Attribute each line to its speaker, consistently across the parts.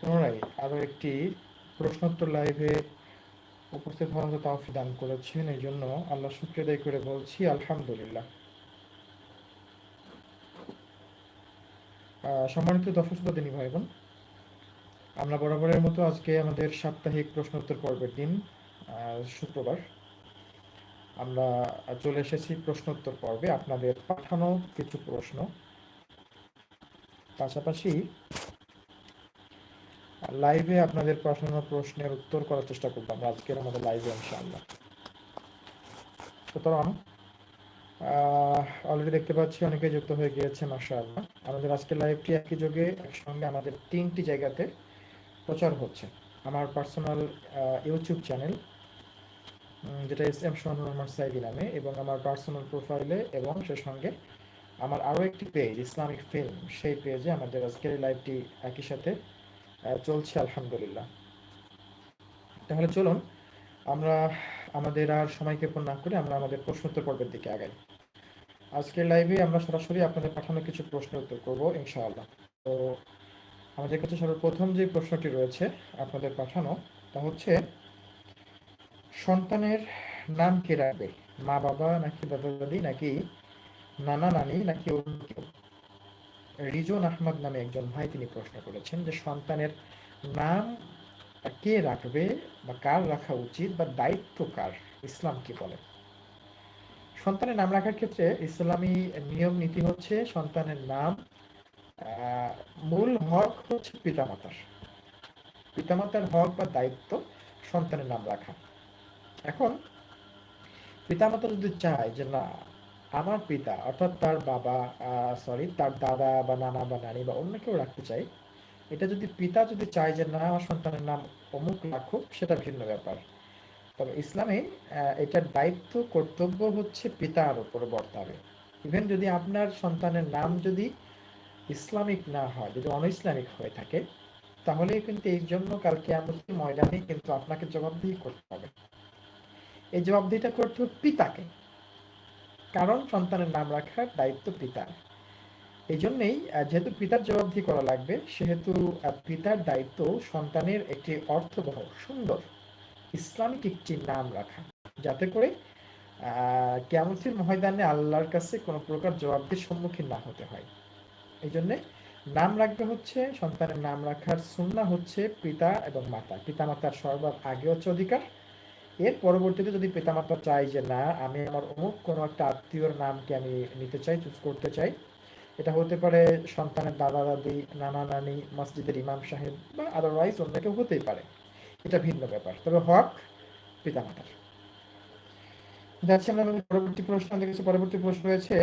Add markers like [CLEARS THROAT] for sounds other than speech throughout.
Speaker 1: পুনরায় আরও একটি প্রশ্নোত্তর লাইভে উপস্থিত হওয়ার তাও দান করেছেন। এই জন্য আল্লাহ করে বলছি, আলহামদুলিল্লাহ। সম্মানিত ভাই বোন, আমরা বরাবরের মতো আজকে আমাদের সাপ্তাহিক প্রশ্নোত্তর পর্বের দিন শুক্রবার। আমরা চলে এসেছি প্রশ্নোত্তর পর্বে। আপনাদের পাঠানো কিছু প্রশ্ন। পাশাপাশি লাইভে আপনাদের পাঠানো প্রশ্নের উত্তর করার চেষ্টা করব আমরা আজকের আমাদের লাইভে ইনশাআল্লাহ। সুতরাং অলরেডি দেখতে পাচ্ছি অনেকে যুক্ত হয়ে গিয়েছে, মাশাআল্লাহ। আমাদের আজকের লাইভটি একই যোগে, একসঙ্গে আমাদের তিনটি জায়গাতে প্রচার হচ্ছে। আমার পার্সোনাল ইউটিউব চ্যানেল যেটা এস এম সোহানুর রহমান সাইদি নামে, এবং আমার পার্সোনাল প্রোফাইলে এবং সে সঙ্গে আমার আরও একটি পেজ ইসলামিক ফিল্ম সেই পেজে আমাদের আজকের লাইভটি একই সাথে চলছে আলহামদুলিল্লাহ। তাহলে চলুন, আমরা আমাদের আর সময় ক্ষেপণ না করে আমরা আমাদের প্রশ্নোত্তর পর্বের দিকে আগাই। আজকের লাইভে আমরা সরাসরি আপনাদের পাঠানো কিছু প্রশ্ন উত্তর করব, ইনশাআল্লাহ। তো আমাদের কাছে সর্বপ্রথম যে প্রশ্নটি রয়েছে আপনাদের পাঠানো, তা হচ্ছে, সন্তানের নাম কে রাখবে? মা বাবা নাকি দাদা দাদি নাকি নানা নানি নাকি অন্য কেউ? রিজন আহমদ নামে একজন ভাই তিনি প্রশ্ন করেছেন যে সন্তানের নাম কে রাখবে বা কার রাখা উচিত বা দায়িত্ব কার? ইসলাম কি বলে সন্তানের নাম রাখার ক্ষেত্রে ইসলামী নিয়ম নীতি হচ্ছে সন্তানের নাম মূল হক হচ্ছে পিতামাতার। পিতামাতার হক বা দায়িত্ব সন্তানের নাম রাখা। এখন পিতামাতা যদি চায় যে না আমার পিতা, অর্থাৎ তার বাবা সরি তার দাদা বা নানা বা নানি বা অন্য কেউ রাখতে চাই, এটা যদি পিতা যদি চায় যে না আমার সন্তানের নাম অমুক রাখুক, সেটা ভিন্ন ব্যাপার। তবে ইসলামে এটার দায়িত্ব, কর্তব্য হচ্ছে পিতার উপরে বর্তাবে। ইভেন যদি আপনার সন্তানের নাম যদি ইসলামিক না হয়, যদি অন ইসলামিক হয়ে থাকে, তাহলে কিন্তু এই জন্য কালকে আমাদের ময়দানে কিন্তু আপনাকে জবাবদিহি করতে হবে। এই জবাবদিহিটা করতে হবে পিতাকে। কারণ সন্তানের নাম রাখার দায়িত্ব পিতার। এই জন্যেই যেহেতু পিতার জবাবদি করা লাগবে, সেহেতু পিতার দায়িত্ব সন্তানের একটি অর্থবহ, সুন্দর, ইসলামিক একটি নাম রাখা। যাতে করে কেমতের ময়দানে আল্লাহর কাছে কোনো প্রকার জবাবদিহির সম্মুখীন না হতে হয়। এই জন্যে নাম রাখবে হচ্ছে, সন্তানের নাম রাখার সুন্না হচ্ছে পিতা এবং মাতা। পিতা মাতার সর্বার আগে হচ্ছে অধিকার এর পরবর্তীতে যদি পিতামাতা চায় যে না, আমি আমার অমুক কোনো একটা আত্মীয়র নামকে আমি নিতে চাই চুজ করতে চাই, এটা হতে পারে সন্তানের দাদা দাদি, নানা নানি, মসজিদের ইমাম সাহেব বা আদারওয়াইজ অন্য কেউ হতেই পারে। এটা ভিন্ন ব্যাপার। তবে হক পিতামাতার। যাচ্ছি আমরা পরবর্তী প্রশ্ন কাছে পরবর্তী প্রশ্ন রয়েছে।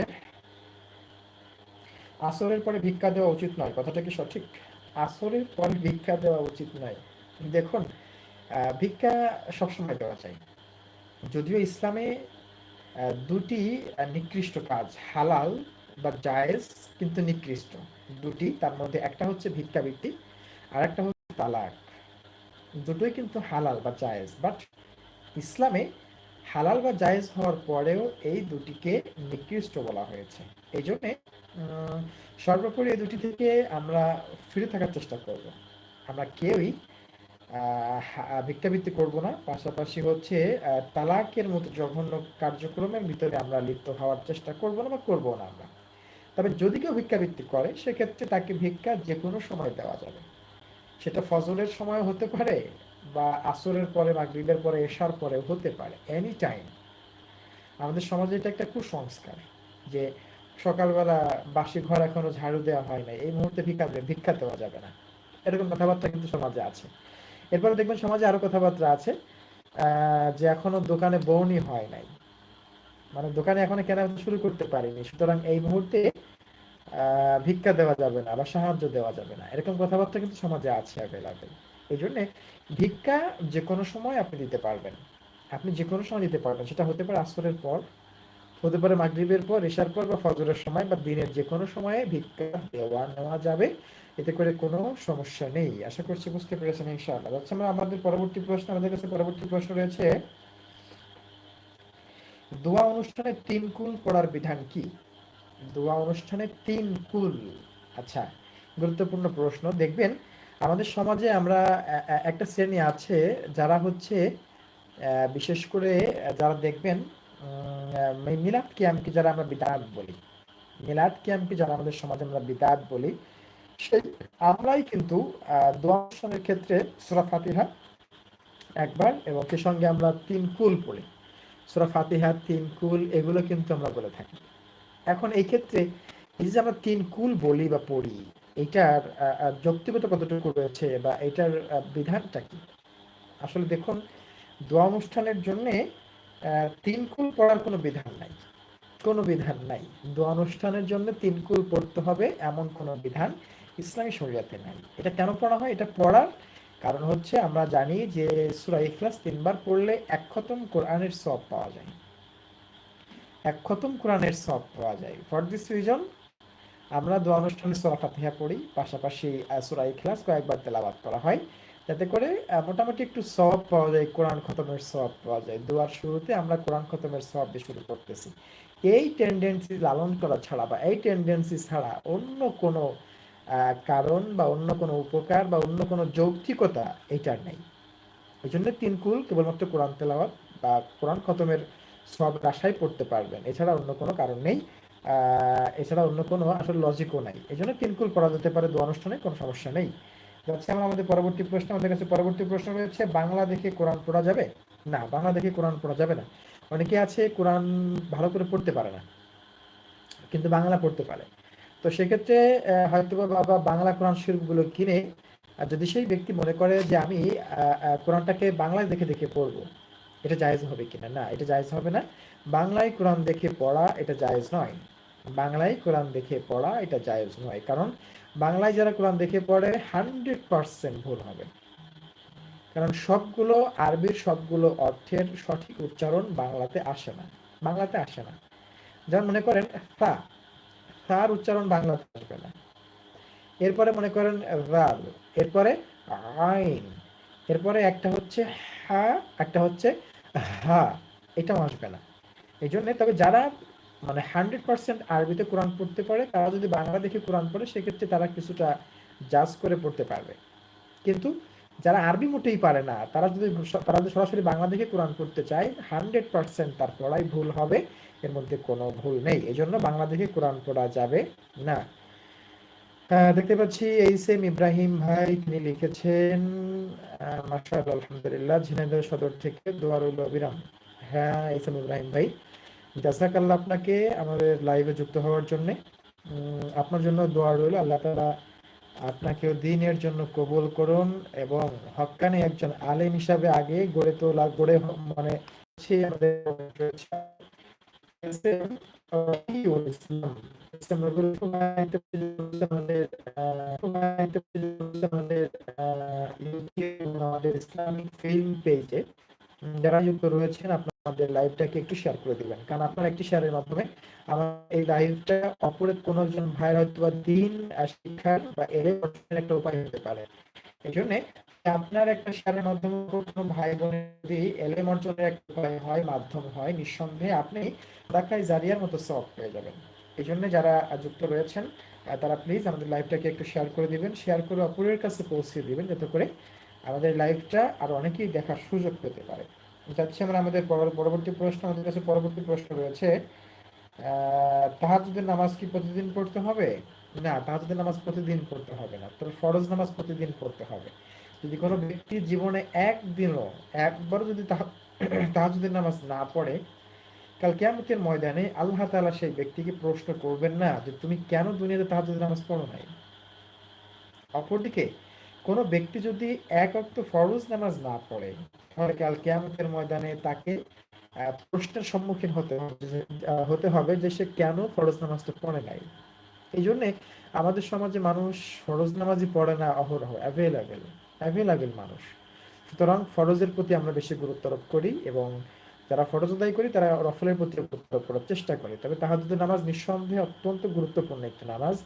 Speaker 1: আসরের পরে ভিক্ষা দেওয়া উচিত নয়, কথাটা কি সঠিক? আসরের পরে ভিক্ষা দেওয়া উচিত নয়। দেখুন ভিক্ষা সবসময় দেওয়া চাই। যদিও ইসলামে দুটি নিকৃষ্ট কাজ, হালাল বা জায়েজ কিন্তু নিকৃষ্ট। দুটি, তার মধ্যে একটা হচ্ছে ভিক্ষাবৃত্তি আর একটা হচ্ছে তালাক। দুটোই কিন্তু হালাল বা জায়েজ বাট ইসলামে হালাল বা জায়েজ হওয়ার পরেও এই দুটিকে নিকৃষ্ট বলা হয়েছে। এই জন্যে সর্বোপরি এই দুটি থেকে আমরা ফিরে থাকার চেষ্টা করব। আমরা কেউই ভিক্ষাবৃত্তি করব না। পাশাপাশি হচ্ছে তালাকের মতো জঘন্য কার্যক্রমের ভিতরে আমরা লিপ্ত হওয়ার চেষ্টা করব না বা করব না আমরা। তবে যদি কেউ ভিক্ষাবৃত্তি করে, সেক্ষেত্রে তাকে ভিক্ষা যে কোনো সময় দেওয়া যাবে। সেটা ফজলের সময় হতে পারে বা আসরের পরে, মাগরিবের পরে, এশার পরে হতে পারে এনি টাইম আমাদের সমাজে এটা একটা কুসংস্কার যে সকালবেলা বাসি ঘর এখনও ঝাড়ু দেওয়া হয় নাই, এই মুহূর্তে ভিক্ষা ভিক্ষা দেওয়া যাবে না। এরকম কথাবার্তা কিন্তু সমাজে আছে। এরপরে দেখবেন সমাজে আরও কথাবার্তা আছে যে এখনও দোকানে বউনি হয় নাই। মানে দোকানে এখনও কেনা শুরু করতে পারিনি। সুতরাং এই মুহূর্তে ভিক্ষা দেওয়া যাবে না বা সাহায্য দেওয়া যাবে না। এরকম কথাবার্তা কিন্তু সমাজে আছে অ্যাভেলেবেল এই জন্যে ভিক্ষা যে কোনো সময় আপনি দিতে পারবেন। আপনি যে কোনো সময় দিতে পারবেন। সেটা হতে পারে আসরের পর হতে পারে মাগরিবের পর এশার পর বা ফজরের সময় বা দিনের যে কোনো সময়ে ভিক্ষা দেওয়া নেওয়া যাবে। এতে করে কোনো সমস্যা নেই। আশা করছি বুঝতে পেরেছেন ইনশাআল্লাহ। আচ্ছা আমাদের পরবর্তী প্রশ্ন, আমাদের কাছে পরবর্তী প্রশ্ন রয়েছে। দোয়া অনুষ্ঠানে তিন কুল পড়ার বিধান কি? দোয়া অনুষ্ঠানে তিন কুল। আচ্ছা গুরুত্বপূর্ণ প্রশ্ন। দেখবেন, আমাদের সমাজে আমরা একটা শ্রেণি আছে যারা হচ্ছে বিশেষ করে যারা দেখবেন মিলাদ ক্যাম্পকে যারা আমরা বিদাত বলি, মিলাদ ক্যাম্পকে যারা আমাদের সমাজে আমরা বিদাত বলি, সেই আমরাই কিন্তু দোয়া অনুষ্ঠানের ক্ষেত্রে সুরা ফাতিহা একবার এবং সে সঙ্গে আমরা তিন কুল পড়ি। সুরা ফাতিহা, তিন কুল এগুলো কিন্তু আমরা বলে থাকি। এখন এই ক্ষেত্রে এই যে আমরা তিন কুল বলি বা পড়ি, এটার যৌক্তিগত কতটুকু রয়েছে বা এটার বিধানটা কি? আসলে দেখুন, দোয়া অনুষ্ঠানের জন্যে তিন কুল পড়ার কোনো বিধান নাই। কোনো বিধান নাই। দোয়া অনুষ্ঠানের জন্য তিন কুল পড়তে হবে এমন কোনো বিধান ইসলামী শরীয়তে নাই। এটা কেন পড়া হয়? এটা পড়ার কারণ হচ্ছে আমরা জানি যে সুরা ইখলাস তিনবার পড়লে এক খতম কোরআনের সব পাওয়া যায়। এক খতম কোরআনের সব পাওয়া যায়। ফর দিস রিজন, আমরা দোয়া অনুষ্ঠানে সুরা ফাতিহা পড়ি। পাশাপাশি সুরা ইখলাস কয়েকবার তেলাবাদ করা হয়। যাতে করে মোটামুটি একটু সব পাওয়া যায়, কোরআন খতমের সব পাওয়া যায়। দুয়ার শুরুতে আমরা কোরআন খতমের সব দিয়ে শুরু করতেছি। এই টেন্ডেন্সি লালন করা ছাড়া বা এই টেন্ডেন্সি ছাড়া অন্য কোনো কারণ বা অন্য কোনো উপকার বা অন্য কোনো যৌক্তিকতা এটার নেই। এই জন্য তিন কুল কেবলমাত্র কোরআন তেলাওয়াত বা কোরআন খতমের সব রাশাই পড়তে পারবেন। এছাড়া অন্য কোনো কারণ নেই। এছাড়া অন্য কোনো আসলে লজিকও নাই। এই জন্য তিন কুল পড়া যেতে পারে দু অনুষ্ঠানে, কোনো সমস্যা নেই। যাচ্ছে আমরা আমাদের পরবর্তী প্রশ্ন, আমাদের কাছে পরবর্তী প্রশ্ন রয়েছে বাংলা দেখে কোরআন পড়া যাবে? না বাংলা দেখে কোরআন পড়া যাবে না। অনেকে আছে কোরআন ভালো করে পড়তে পারে না, কিন্তু বাংলা পড়তে পারে। তো সেক্ষেত্রে হয়তো বাবা বাংলা কোরআন শরীফগুলো কিনে যদি সেই ব্যক্তি মনে করে যে আমি কোরআনটাকে বাংলায় দেখে দেখে পড়ব, এটা জায়েজ হবে কিনা? না, এটা জায়েজ হবে না। বাংলায় কোরআন দেখে পড়া এটা জায়েজ নয়। বাংলায় কোরআন দেখে পড়া এটা জায়েজ নয়। কারণ বাংলায় যারা কোরআন দেখে পড়ে, হান্ড্রেড পার্সেন্ট ভুল হবে। কারণ সবগুলো আরবির সবগুলো অর্থের সঠিক উচ্চারণ বাংলাতে আসে না। বাংলাতে আসে না। যেমন মনে করেন ফা তার উচ্চারণ বাংলাতে আসবে না। এরপরে মনে করেন, রাল। এরপরে আইন। এরপরে একটা হচ্ছে হা, একটা হচ্ছে হা। এটাও আসবে না। এই জন্য তবে যারা মানে হান্ড্রেড পার্সেন্ট আরবিতে কোরআন পড়তে পারে, তারা যদি বাংলা দেখে কোরআন পড়ে, সেক্ষেত্রে তারা কিছুটা জাজ করে পড়তে পারবে। কিন্তু যারা আরবি মোটেই পারে না, তারা যদি তারা যদি সরাসরি বাংলা দেখে কোরআন পড়তে চায়, হান্ড্রেড পার্সেন্ট তার পড়াই ভুল হবে, এর মধ্যে কোনো ভুল নেই। এই জন্য বাংলা দেখে কোরআন পড়া যাবে না। দেখতে পাচ্ছি, এই সেম ইব্রাহিম ভাই তিনি লিখেছেন মাসাদ আলহামদুলিল্লাহ, ঝিনাইদহ সদর থেকে দোয়ারুল অবিরাম। হ্যাঁ এই সেম ইব্রাহিম ভাই। জাসাকাল্লাহ আপনাকে আমাদের লাইভে যুক্ত হওয়ার জন্য। আপনার জন্য দোয়া রইল। আল্লাহ তালা আপনাকেও দিনের জন্য কবুল করুন এবং হকানি একজন আলেম হিসাবে আগে গড়ে তোলা, গড়ে মানে ইসলামিক ফিল্ম পেজে যারা যুক্ত রয়েছেন, আপনাদের লাইভটাকে একটু শেয়ার করে দিবেন। কারণ আপনার একটি শেয়ারের মাধ্যমে আমার এই লাইভটা অপরের কোন একজন ভাইয়ের হয়তো বা দিন শিক্ষার বা এলে একটা উপায় হতে পারে। এই জন্য আপনার একটা শেয়ারের মাধ্যমে কোনো ভাই বোনের যদি এলএম অর্জনের একটা উপায় হয়, মাধ্যম হয়, নিঃসন্দেহে আপনি ডাকাই জারিয়ার মতো সফট পেয়ে যাবেন। এই জন্য যারা যুক্ত রয়েছেন, তারা প্লিজ আমাদের লাইভটাকে একটু শেয়ার করে দিবেন। শেয়ার করে অপরের কাছে পৌঁছে দিবেন, যাতে করে আমাদের লাইভটা আর অনেকেই দেখার সুযোগ পেতে পারে। যাচ্ছে আমরা আমাদের পরবর্তী প্রশ্ন, আমাদের কাছে পরবর্তী প্রশ্ন রয়েছে তাহাজুদের নামাজ কি প্রতিদিন পড়তে হবে? না তাহাজুদের নামাজ প্রতিদিন পড়তে হবে না। তোর ফরজ নামাজ প্রতিদিন পড়তে হবে। যদি কোনো ব্যক্তি জীবনে একদিনও, একবারও যদি তাহাজুদের [CLEARS THROAT] নামাজ না পড়ে, কাল কেমতের ময়দানে আল্লাহ তালা সেই ব্যক্তিকে প্রশ্ন করবেন না যে, তুমি কেন দুনিয়াতে তাহাজুদের নামাজ পড়ো নাই? অপরদিকে কোনো ব্যক্তি যদি এক অক্ত ফরজ নামাজ না পড়ে, তাহলে কাল কেয়ামতের ময়দানে তাকে প্রশ্নের সম্মুখীন হতে হতে হবে যে সে কেন ফরজ নামাজটা পড়ে নাই? এই জন্যে আমাদের সমাজে মানুষ ফরজ নামাজই পড়ে না, অহরহ অ্যাভেলেবেল অ্যাভেলেবেল মানুষ। সুতরাং ফরজের প্রতি আমরা বেশি গুরুত্ব আরোপ করি এবং যারা ফরজ আদায় করি, তারা রফলের প্রতি গুরুত্ব আরোপ করার চেষ্টা করে। তবে তাহাজুদের নামাজ নিঃসন্দেহে অত্যন্ত গুরুত্বপূর্ণ একটি নামাজ।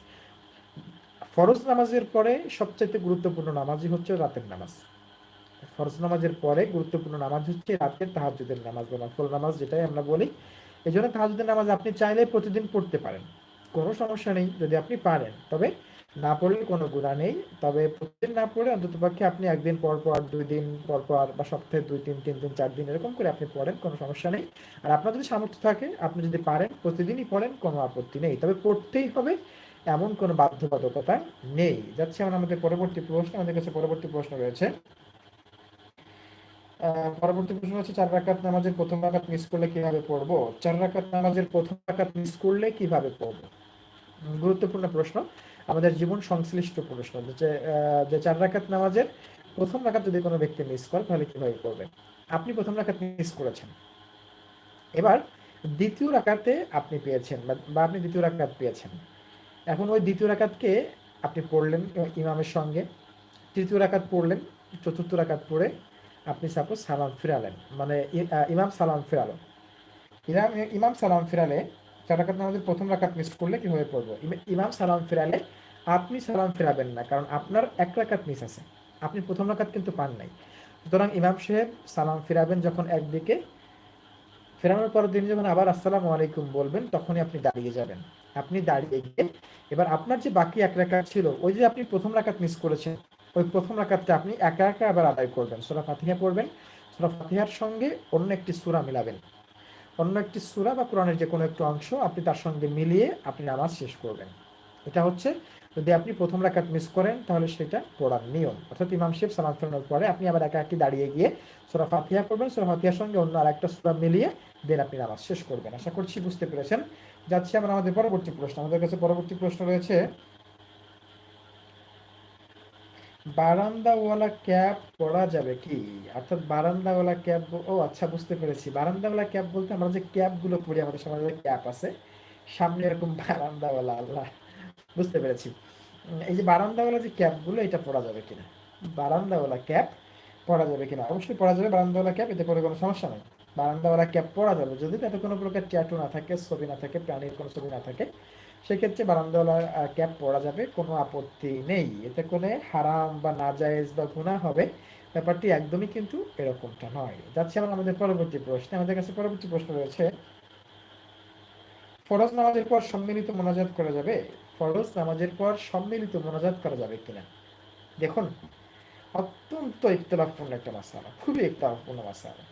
Speaker 1: ফরজ নামাজের পরে সবচাইতে গুরুত্বপূর্ণ নামাজই হচ্ছে রাতের নামাজ। ফরজ নামাজের পরে গুরুত্বপূর্ণ নামাজ হচ্ছে রাতের তাহাজুদের নামাজ বা নফল নামাজ, যেটাই আমরা বলি। এই জন্য তাহাজুদের নামাজ আপনি চাইলে প্রতিদিন পড়তে পারেন। কোনো সমস্যা নেই, যদি আপনি পারেন। তবে না পড়লে কোনো গুণা নেই। তবে প্রতিদিন না পড়ে অন্তত পক্ষে আপনি একদিন পর পর, দুই দিন পর পর বা সপ্তাহে দুই দিন, তিন দিন, চার দিন এরকম করে আপনি পড়েন, কোনো সমস্যা নেই। আর আপনার যদি সামর্থ্য থাকে, আপনি যদি পারেন, প্রতিদিনই পড়েন, কোনো আপত্তি নেই। তবে পড়তেই হবে। এমন কোনো বাধ্যবাধকতা নেই। যাচ্ছে আমরা আমাদের পরবর্তী প্রশ্ন, আমাদের কাছে পরবর্তী প্রশ্ন রয়েছে। পরবর্তী প্রশ্ন হচ্ছে, চার রাকাত নামাজের প্রথম রাকাত মিস করলে কীভাবে পড়ব? চার রাকাত নামাজের প্রথম রাকাত মিস করলে কীভাবে পড়ব? গুরুত্বপূর্ণ প্রশ্ন। আমাদের জীবন সংশ্লিষ্ট প্রশ্ন, যে চার রাকাত নামাজের প্রথম রাকাত যদি কোনো ব্যক্তি মিস করে, তাহলে কীভাবে করবেন আপনি প্রথম রাকাত মিস করেছেন। এবার দ্বিতীয় রাকাতে আপনি পেয়েছেন বা আপনি দ্বিতীয় রাকাত পেয়েছেন। এখন ওই দ্বিতীয় রাকাতকে আপনি পড়লেন ইমামের সঙ্গে। তৃতীয় রাকাত পড়লেন, চতুর্থ রাকাত পড়ে আপনি সাপোজ সালাম ফিরালেন। মানে ইমাম সালাম ফিরালো। ইমাম ইমাম সালাম ফিরালে চার রাকাত নামাজের প্রথম রাকাত মিস করলে কীভাবে পড়ব? ইমাম সালাম ফিরালে আপনি সালাম ফেরাবেন না, কারণ আপনার এক রাকাত মিস আছে। আপনি প্রথম রাকাত কিন্তু পান নাই। সুতরাং ইমাম সাহেব সালাম ফিরাবেন যখন একদিকে ফেরানোর পর দিন যখন আবার আসসালামু আলাইকুম বলবেন, তখনই আপনি দাঁড়িয়ে যাবেন। আপনি দাঁড়িয়ে গিয়ে এবার আপনার যে বাকি এক রাকাত ছিল, ওই যে আপনি প্রথম রাকাত মিস করেছেন, ওই প্রথম রাকাতটা আপনি একা একা আবার আদায় করবেন। সোরা ফাতিহা পড়বেন। সোরা ফাতিহার সঙ্গে অন্য একটি সুরা মিলাবেন। অন্য একটি সুরা বা কোরআনের যে কোনো একটু অংশ আপনি তার সঙ্গে মিলিয়ে আপনি নামাজ শেষ করবেন। এটা হচ্ছে যদি আপনি প্রথম রাকাত মিস করেন, তাহলে সেটা পড়ার নিয়ম। অর্থাৎ ইমাম শিব সালাম ফেরানোর পরে আপনি আবার একা একটি দাঁড়িয়ে গিয়ে সোরা ফাতিহা করবেন সোরা ফাতিহার সঙ্গে অন্য আর একটা সুরা মিলিয়ে দেন আপনি নামাজ শেষ করবেন। আশা করছি বুঝতে পেরেছেন। যাচ্ছি আমরা আমাদের পরবর্তী প্রশ্ন। আমাদের কাছে পরবর্তী প্রশ্ন রয়েছে, বারান্দাওয়ালা ক্যাব পরা যাবে কি? অর্থাৎ বারান্দাওয়ালা ক্যাব ও আচ্ছা বুঝতে পেরেছি। বারান্দাওয়ালা ক্যাব বলতে আমরা যে ক্যাবগুলো পড়ি, আমাদের সমাজে ক্যাব আছে। সামনে এরকম বারান্দাওয়ালা, আল্লাহ। বুঝতে পেরেছি। এই যে বারান্দাওয়ালা যে ক্যাবগুলো এটা পরা যাবে কিনা? বারান্দাওয়ালা ক্যাব পরা যাবে কিনা? অবশ্যই পরা যাবে বারান্দাওয়ালা ক্যাব এতে করে কোনো সমস্যা নেই। বারান্দাওয়ালা ক্যাব পরা যাবে। যদি তাতে কোনো প্রকার ট্যাটু না থাকে, ছবি না থাকে, প্রাণীর কোনো ছবি না থাকে, সেক্ষেত্রে বারান্দাওয়ালা ক্যাব পরা যাবে, কোনো আপত্তি নেই। এতে করে হারাম বা নাজায়েজ বা গুণা হবে, ব্যাপারটি একদমই কিন্তু এরকমটা নয়। যাচ্ছে আমরা আমাদের পরবর্তী প্রশ্ন। আমাদের কাছে পরবর্তী প্রশ্ন রয়েছে, ফরজ নামাজের পর সম্মিলিত মোনাজাত করা যাবে? ফরজ নামাজের পর সম্মিলিত মোনাজাত করা যাবে কিনা? দেখুন, অত্যন্ত ইতলাফপূর্ণ একটা মাসালা, খুবই ইতলাফপূর্ণ মাসালা।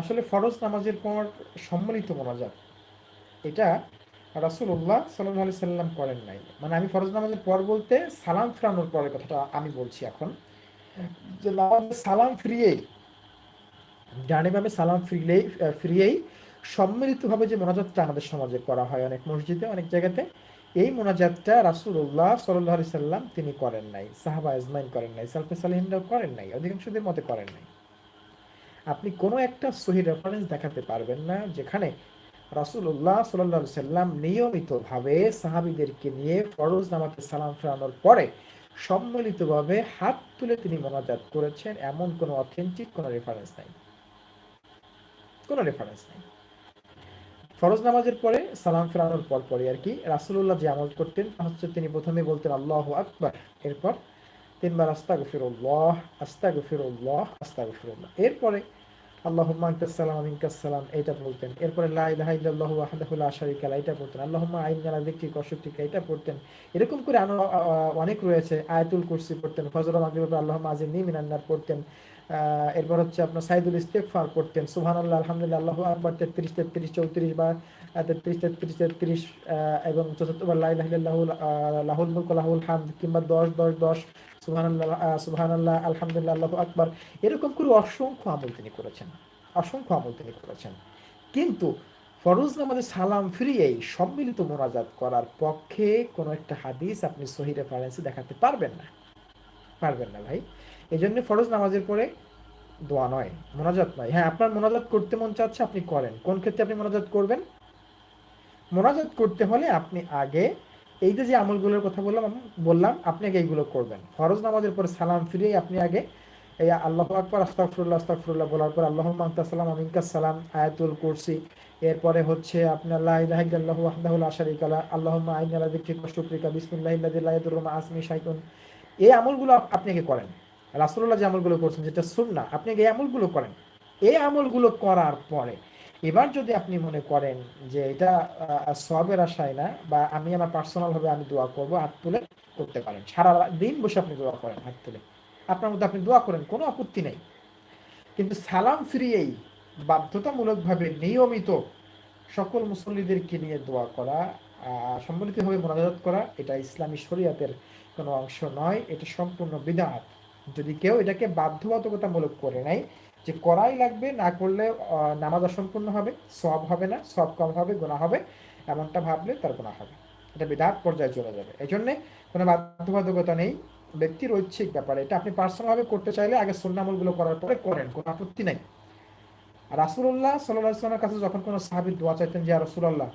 Speaker 1: আসলে ফরজ নামাজের পর সম্মিলিত মোনাজাত, এটা রাসুল্লাহ সাল্লাহ আলি সাল্লাম করেন নাই। মানে আমি ফরজ নামাজের পর বলতে সালাম ফিরানোর পরের কথাটা আমি বলছি এখন। যে সালাম ফিরিয়েই ডানেভাবে সালাম ফিরলেই, ফিরিয়েই সম্মিলিতভাবে যে মোনাজাতটা আমাদের সমাজে করা হয় অনেক মসজিদে, অনেক জায়গাতে এই মোনাজাতটা রাসুল্লাহ সাল্লাহ আলি সাল্লাম তিনি করেন নাই। সাহাবা আজমাইন করেন নাই সালফে সালিহিনরাও করেন নাই, অধিকাংশদের মতে করেন নাই। আপনি কোনো একটা সহি রেফারেন্স দেখাতে পারবেন না, যেখানে রাসুল্লাহ সাল্লাহ সাল্লাম নিয়মিতভাবে সাহাবিদেরকে নিয়ে ফরোজ নামাতে সালাম ফেরানোর পরে সম্মিলিতভাবে হাত তুলে তিনি মোনাজাত করেছেন, এমন কোনো অথেন্টিক কোনো রেফারেন্স নাই। কোনো রেফারেন্স নেই। ফরজ নামাজের পরে সালাম ফেরানোর পর পরে আর কি রাসুল্লাহ যে আমল করতেন হচ্ছে তিনি প্রথমে বলতেন, আল্লাহ আকবর। এরপর তিনবার আস্তা গফিরুল্লাহ আস্তা গফিরুল্লাহ আস্তা গফিরুল্লাহ এরপরে আল্লাহুম্মা আনতাসসালাম মিনকাসসালাম এটা বলতেন। এরপরে, লা ইলাহা ইল্লাল্লাহু ওয়াহদাহু লা শারীকা লা এটা পড়তেন আল্লাহুম্মা আইন্না আলা যিকরিকা ওয়া শুকরিকা এটা পড়তেন। এরকম করে আরও অনেক রয়েছে। আয়াতুল কুরসি পড়তেন। ফজর মাগরিব আল্লাহুম্মা আজিনি মিনান নার পড়তেন। এরপর হচ্ছে আপনার সাইদুল ইস্তেকফার পড়তেন সুবহানাল্লাহ, আলহামদুলিল্লাহ, আল্লাহু আকবার 33 33 34 বা 33 33 33 এবং চতুর্থবার লা ইলাহা ইল্লাল্লাহু লাহুল মুলক, লাহুল হামদ, কিংবা 10 10 10 সুবহানাল্লাহ সুবহানাল্লাহ, আলহামদুলিল্লাহ, আল্লাহু আকবার, এরকম করে অসংখ্য আমল তিনি করেছেন। অসংখ্য আমল তিনি করেছেন। কিন্তু ফরজ নামাজে সালাম ফিরিয়েই সম্মিলিত মোনাজাত করার পক্ষে কোনো একটা হাদিস আপনি সহি রেফারেন্সে দেখাতে পারবেন না। পারবেন না ভাই। এই জন্য ফরজ নামাজের পরে দোয়া নয়, মোনাজাত নয়। হ্যাঁ আপনার মোনাজাত করতে মন চাচ্ছে, আপনি করেন। কোন ক্ষেত্রে আপনি মোনাজাত করবেন? মোনাজাত করতে হলে আপনি আগে এই যে যে আমলগুলোর কথা বললাম বললাম, আপনি আগে এইগুলো করবেন। ফরজ নামাজের পরে সালাম ফিরিয়ে আপনি আগে এই আল্লাহ আকবর আস্তাকফরুল্লাহ আস্তাকফরুল্লাহ বলার পর আল্লাহ মাহতাসালাম আমিনকাস সালাম আয়াতুল কুরসি। এরপরে হচ্ছে আপনার লাহিদাহ আহদাহুল আশারিকালা আল্লাহ আইন আল্লাহ দিক শুক্রিকা বিসমুল্লাহ আসমি শাইকুন এই আমলগুলো আপনি আগে করেন। রাসুল্লাহ যে আমলগুলো করছেন যেটা শুননা আপনি এই আমলগুলো করেন। এই আমলগুলো করার পরে, এবার যদি আপনি মনে করেন যে এটা সবের আশায় না বা আমি আমার পার্সোনাল ভাবে আমি দোয়া করব, হাত তুলে করতে পারেন। সারা দিন বসে আপনি দোয়া করেন হাত তুলে। আপনার মধ্যে আপনি দোয়া করেন, কোনো আপত্তি নেই। কিন্তু সালাম ফিরিয়েই বাধ্যতামূলকভাবে নিয়মিত সকল মুসল্লিদেরকে নিয়ে দোয়া করা সম্মিলিতভাবে মোনাজাত করা, এটা ইসলামী শরীয়তের কোনো অংশ নয়, এটা সম্পূর্ণ বিধাত যদি কেউ এটাকে বাধ্যবাধকতামূলক করে নাই যে করাই লাগবে, না করলে নামাজ অসম্পূর্ণ হবে সব হবে না সব কম হবে গোনা হবে, এমনটা ভাবলে তার গোনা হবে। এটা বিধাত পর্যায়ে চলে যাবে। এই জন্যে কোনো বাধ্যবাধকতা নেই। ব্যক্তির ঐচ্ছিক ব্যাপার এটা। আপনি পার্সোনালভাবে করতে চাইলে আগে সুন্নামলগুলো করার পরে করেন, কোনো আপত্তি নেই। রাসুল্লাহ সাল্লাহ কাছে যখন কোনো সাহাবির দোয়া চাইতেন যে রসুল্লাহ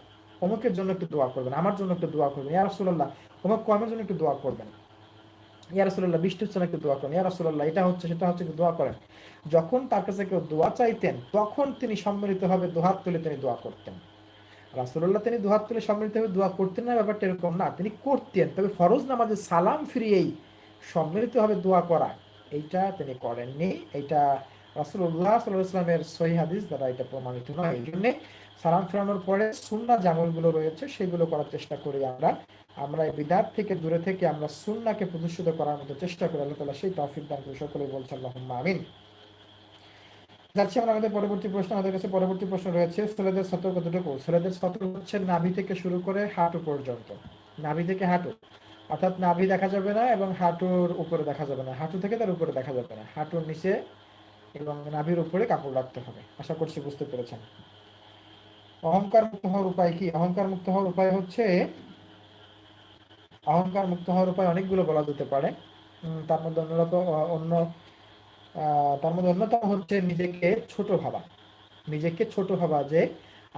Speaker 1: অমুকের জন্য একটু দোয়া করবেন, আমার জন্য একটু দোয়া করবেন, ইয়া রসুল্লাহ অমুক কর্মের জন্য একটু দোয়া করবেন। ইয়া রসুল্লাহ বৃষ্টি হচ্ছে না একটু দোয়া করেন। ইয়া রসুল্লাহ এটা হচ্ছে, সেটা হচ্ছে একটু দোয়া করেন। যখন তার কাছে কেউ দোয়া চাইতেন, তখন তিনি সম্মিলিতভাবে দোহাত তুলে তিনি দোয়া করতেন। রাসুল্লাহ তিনি দুহাত তুলে সম্মিলিতভাবে দোয়া করতেন না, ব্যাপারটা এরকম না। তিনি করতেন, তবে ফরজ নামাজে সালাম ফিরিয়েই সম্মিলিতভাবে দোয়া করা, এইটা তিনি করেননি। এইটা রাসুল্লাহ সাল্লাহ ইসলামের সহি হাদিস দ্বারা এটা প্রমাণিত নয়। এই জন্যে সালাম ফেরানোর পরে সুন্না জামলগুলো রয়েছে, সেগুলো করার চেষ্টা করি আমরা। আমরা এই বিদাত থেকে দূরে থেকে আমরা সুন্নাকে প্রদর্শিত করার মতো চেষ্টা করি, আল্লাহ তালা সেই তফিক দান করে সকলে বলছে আল্লাহ আমিন। যাচ্ছি আমরা আমাদের পরবর্তী প্রশ্ন, আমাদের কাছে পরবর্তী প্রশ্ন রয়েছে, ছেলেদের ছেলেদের হচ্ছে নাভি থেকে শুরু করে হাঁটু পর্যন্ত। নাভি থেকে হাঁটু, অর্থাৎ নাভি দেখা যাবে না এবং হাঁটুর উপরে দেখা যাবে না। হাঁটু থেকে তার উপরে দেখা যাবে না। হাঁটুর নিচে এবং নাভির উপরে কাপড় রাখতে হবে। আশা করছি বুঝতে পেরেছেন। অহংকার মুক্ত হওয়ার উপায় কি? অহংকার মুক্ত হওয়ার উপায় হচ্ছে অহংকার মুক্ত হওয়ার উপায় অনেকগুলো বলা যেতে পারে। তার মধ্যে অন্যরকম অন্য তার মধ্যে অন্যতম হচ্ছে নিজেকে ছোট ভাবা। নিজেকে ছোট ভাবা যে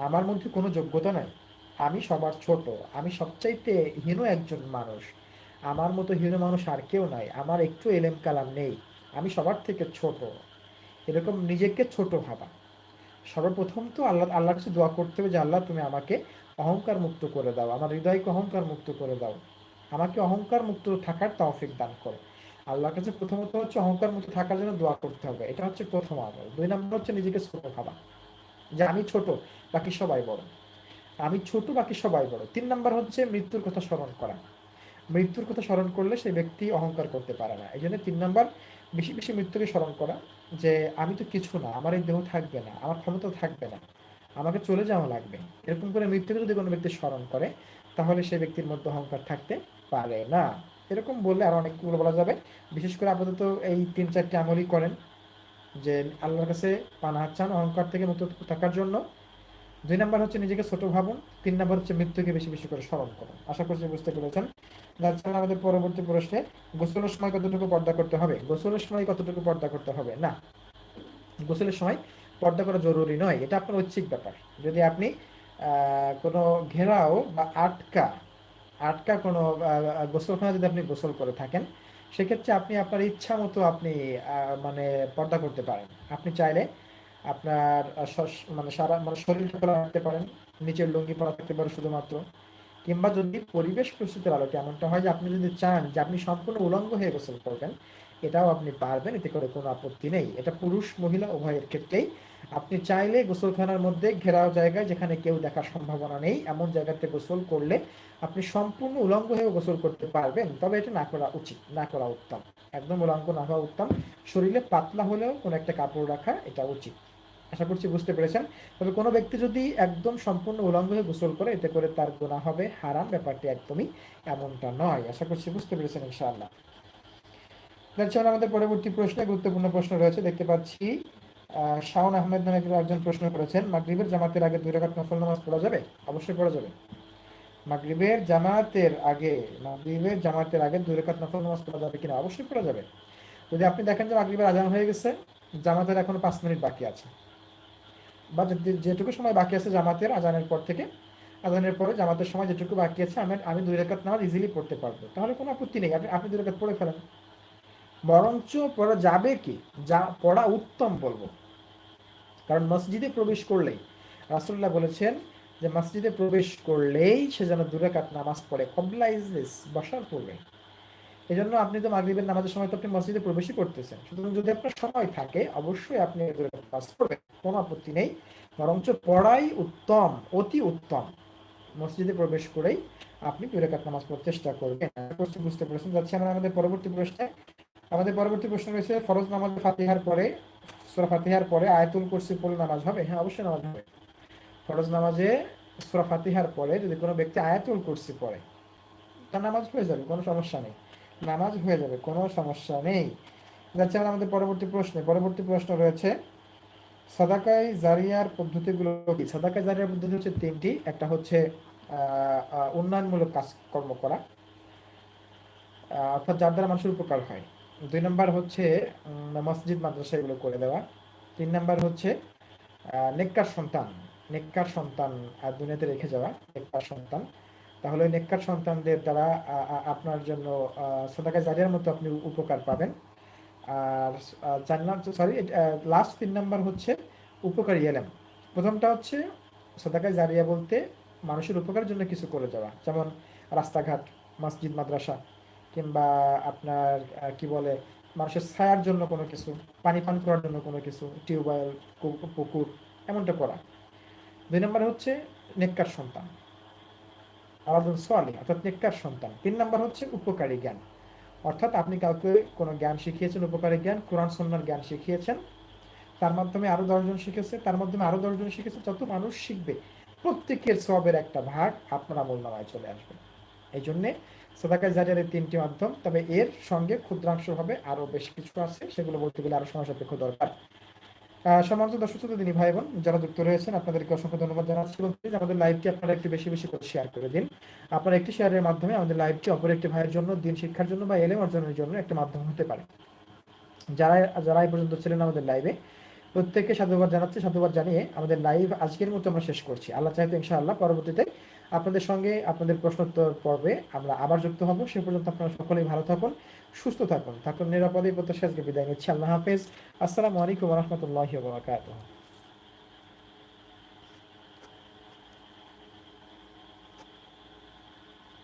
Speaker 1: আমার মধ্যে কোনো যোগ্যতা নাই। আমি সবার ছোট, আমি সবচাইতে হীন একজন মানুষ। আমার মতো হীন মানুষ আর কেউ নাই, আমার একটু এলেম কালাম নেই, আমি সবার থেকে ছোট। এরকম নিজেকে ছোট ভাবা। সর্বপ্রথম তো আল্লাহ, আল্লাহর কাছে দোয়া করতে হবে যে, আল্লাহ তুমি আমাকে অহংকার মুক্ত করে দাও, আমার হৃদয়কে অহংকার মুক্ত করে দাও। আমাকে অহংকার মুক্ত থাকার তৌফিক দান করো। আল্লাহর কাছে প্রথমত হচ্ছে অহংকার মুক্ত থাকার জন্য দোয়া করতে হবে। এটা হচ্ছে প্রথম আমল। দুই নম্বর হচ্ছে নিজেকে ছোট ভাবা। যে আমি ছোট, বাকি সবাই বড়। আমি ছোট, বাকি সবাই বড়। তিন নম্বর হচ্ছে মৃত্যুর কথা স্মরণ করা। মৃত্যুর কথা স্মরণ করলে সেই ব্যক্তি অহংকার করতে পারে না। এই জন্য তিন নম্বর, বেশি বেশি মৃত্যুকে স্মরণ করা। যে আমি তো কিছু না, আমার এই দেহ থাকবে না, আমার ক্ষমতা থাকবে না, আমাকে চলে যাওয়া লাগবে। এরকম করে মৃত্যুকে যদি কোনো ব্যক্তি স্মরণ করে, তাহলে সেই ব্যক্তির মধ্যে অহংকার থাকতে পারে, না? এরকম বললে আরও অনেকগুলো বলা যাবে। বিশেষ করে আপাতত এই তিন চারটি আমলই করেন যে আল্লাহর কাছে পানা চান, অহংকার থেকে মুক্ত থাকার জন্য। দুই নাম্বার হচ্ছে নিজেকে ছোট ভাবুন, তিন নাম্বার হচ্ছে মৃত্যুকে বেশি বেশি করে স্মরণ করুন। আশা করছি বুঝতে পেরেছেন। যাচ্ছে আমাদের পরবর্তী প্রশ্নে, গোসলের সময় কতটুকু পর্দা করতে হবে? গোসলের সময় কতটুকু পর্দা করতে হবে? না, গোসলের সময় পর্দা করা জরুরি নয়। এটা আপনার ঐচ্ছিক ব্যাপার। যদি আপনি কোনো ঘেরাও বা আটকা আটকা কোনো গোসলখানা যদি আপনি গোসল করে থাকেন, সেক্ষেত্রে আপনি আপনার ইচ্ছা মতো আপনি মানে পর্দা করতে পারেন। আপনি চাইলে আপনার মানে সারা মানে শরীরটা খোলা রাখতে পারেন, নিচের লুঙ্গি পরা থাকতে পারে শুধুমাত্র। কিংবা যদি পরিবেশ প্রস্তুতের আলোকে এমনটা হয় যে আপনি যদি চান যে আপনি সম্পূর্ণ উলঙ্গ হয়ে গোসল করবেন, এটাও আপনি পারবেন, এতে করে কোনো আপত্তি নেই। এটা পুরুষ, মহিলা, উভয়ের ক্ষেত্রেই আপনি চাইলে গোসলখানার মধ্যে ঘেরাও জায়গায় যেখানে কেউ দেখার সম্ভাবনা নেই, এমন জায়গাতে গোসল করলে আপনি সম্পূর্ণ উলঙ্গ হয়ে গোসল করতে পারবেন, তবে এটা না করা উচিত, না করা উত্তম। একদম উলঙ্গ না হওয়া উত্তম। শরীরে পাতলা হলেও কোনো একটা কাপড় রাখা এটা উচিত। আশা করছি বুঝতে পেরেছেন। তবে কোনো ব্যক্তি যদি একদম সম্পূর্ণ উলঙ্গ হয়ে গোসল করে, এতে করে তার গোনা হবে, হারাম ব্যাপারটি একদমই এমনটা নয়। আশা করছি বুঝতে পেরেছেন ইনশাআল্লাহ। আমাদের পরবর্তী প্রশ্নে গুরুত্বপূর্ণ প্রশ্ন রয়েছে, দেখতে পাচ্ছি শাওন আহমেদ নামে একজন প্রশ্ন করেছেন, মাগরিবের জামাতের আগে দুই রাকাত নফল নামাজ পড়া যাবে? অবশ্যই পড়া যাবে। মাগরিবের জামাতের আগে মাগরিবের জামাতের আগে দুই রাকাত নফল নামাজ পড়া যাবে কিনা? অবশ্যই পড়া যাবে। যদি আপনি দেখেন যে মাগরিবের আজান হয়ে গেছে, জামাতের এখনও পাঁচ মিনিট বাকি আছে। বা যেটুকু সময় বাকি আছে জামাতের আজানের পর থেকে, আজানের পরে জামাতের সময় যেটুকু বাকি আছে, আমি আমি দুই রেখাত নামাজ ইজিলি পড়তে পারব। তাহলে কোনো আপত্তি নেই। আপনি আপনি দুই রেখাত পড়ে ফেলেন। বরঞ্চ পড়া যাবে কি? যা পড়া উত্তম বলব। কারণ মসজিদে প্রবেশ করলেই রাসুল্লাহ বলেছেন যে মসজিদে প্রবেশ করলেই সে যেন দুরাকাত নামাজ পড়ে কবলা বসার পূর্বে। এই জন্য আপনি তো মাগরিবের নামাজের সময় তো আপনি মসজিদে প্রবেশই করতেছেন। সুতরাং যদি আপনার সময় থাকে, অবশ্যই আপনি কাজ করবেন কোনো আপত্তি নেই। বরঞ্চ পড়াই উত্তম, অতি উত্তম। মসজিদে প্রবেশ করেই আপনি দুই রাকাত নামাজ পড়ার চেষ্টা করবেন। বুঝতে পেরেছেন। যাচ্ছে আমরা আমাদের পরবর্তী প্রশ্নে। আমাদের পরবর্তী প্রশ্ন রয়েছে, ফরজ নামাজ ফাতিহার পরে সূরা ফাতিহার পরে আয়াতুল কুরসি পড়লে নামাজ হবে? হ্যাঁ অবশ্যই নামাজ হবে। ফরজ নামাজে সূরা ফাতিহার পরে যদি কোনো ব্যক্তি আয়াতুল কুরসি পড়ে, তার নামাজ হয়ে যাবে, কোনো সমস্যা নেই। নামাজ হয়ে যাবে, কোনো সমস্যা নেই। যাচ্ছে আমরা আমাদের পরবর্তী প্রশ্নে। পরবর্তী প্রশ্ন রয়েছে সাদাকাই জারিয়ার পদ্ধতিগুলো কি? সাদাকাই জারিয়ার পদ্ধতি হচ্ছে তিনটি। একটা হচ্ছে উন্নয়নমূলক কাজকর্ম করা অর্থাৎ যার দ্বারা মানুষের উপকার হয়। দুই নম্বর হচ্ছে মসজিদ, মাদ্রাসা এগুলো করে দেওয়া। তিন নম্বর হচ্ছে নেককার সন্তান। নেককার সন্তান দুনিয়াতে রেখে যাওয়া, নেককার সন্তান। তাহলে নেককার সন্তানদের দ্বারা আপনার জন্য সদাকা জারিয়ার মতো আপনি উপকার পাবেন। আর নম্বর সরি লাস্ট তিন নম্বর হচ্ছে, উপকারী এলেম। প্রথমটা হচ্ছে সদাকায় জারিয়া বলতে মানুষের উপকারের জন্য কিছু করে যাওয়া। যেমন রাস্তাঘাট, মসজিদ, মাদ্রাসা। কিংবা আপনার কি বলে, মানুষের ছায়ার জন্য কোনো কিছু, পানি পান করার জন্য কোনো কিছু, টিউবওয়েল পুকুর, এমনটা করা। দুই নম্বর হচ্ছে নেককার সন্তান। আলাদুল সোয়ালি অর্থাৎ নেককার সন্তান। তিন নম্বর হচ্ছে উপকারী জ্ঞান। অর্থাৎ আপনি কাউকে কোনো জ্ঞান শিখিয়েছেন, উপকারী জ্ঞান, কোরআন সন্ন্যার জ্ঞান শিখিয়েছেন, তার মাধ্যমে আরও দশজন শিখেছে, তার মাধ্যমে আরও দশজন শিখেছে, যত মানুষ শিখবে, প্রত্যেকের সবের একটা ভাগ আপনার আমল নামায় চলে আসবে। এই জন্যে সদাকায় জারিয়ার তিনটি মাধ্যম, তবে এর সঙ্গে ক্ষুদ্রাংশ হবে আরও বেশ কিছু আছে, সেগুলো বলতে গেলে আরও সময় সাপেক্ষ দরকার সম্মানিত দর্শক দিনী ভাই বোন যারা যুক্ত রয়েছেন, আপনাদেরকে অসংখ্য ধন্যবাদ জানাচ্ছি। আমাদের লাইভটি আপনারা একটু বেশি বেশি করে শেয়ার করে দিন। একটি শেয়ারের মাধ্যমে আমাদের লাইভটি অপর একটি ভাইয়ের জন্য, দিন শিক্ষার জন্য বা এলেম অর্জনের জন্য একটা মাধ্যম হতে পারে। যারা যারা এই পর্যন্ত ছিলেন আমাদের লাইভে প্রত্যেককে সাধুবাদ জানাচ্ছি, সাধুবাদ জানিয়ে আমাদের লাইভ আজকের মতো আমরা শেষ করছি। আল্লাহ চাইতে ইনশাআল্লাহ পরবর্তীতে আপনাদের সঙ্গে আপনাদের প্রশ্নোত্তর পর্বে আমরা আবার যুক্ত হব। সে পর্যন্ত আপনারা সকলেই ভালো থাকুন, সুস্থ থাকুন থাকুন নিরাপদে প্রত্যাশা আজকে বিদায় নিচ্ছি। আল্লাহ হাফেজ। আসসালামু আলাইকুম রহমতুল্লাহ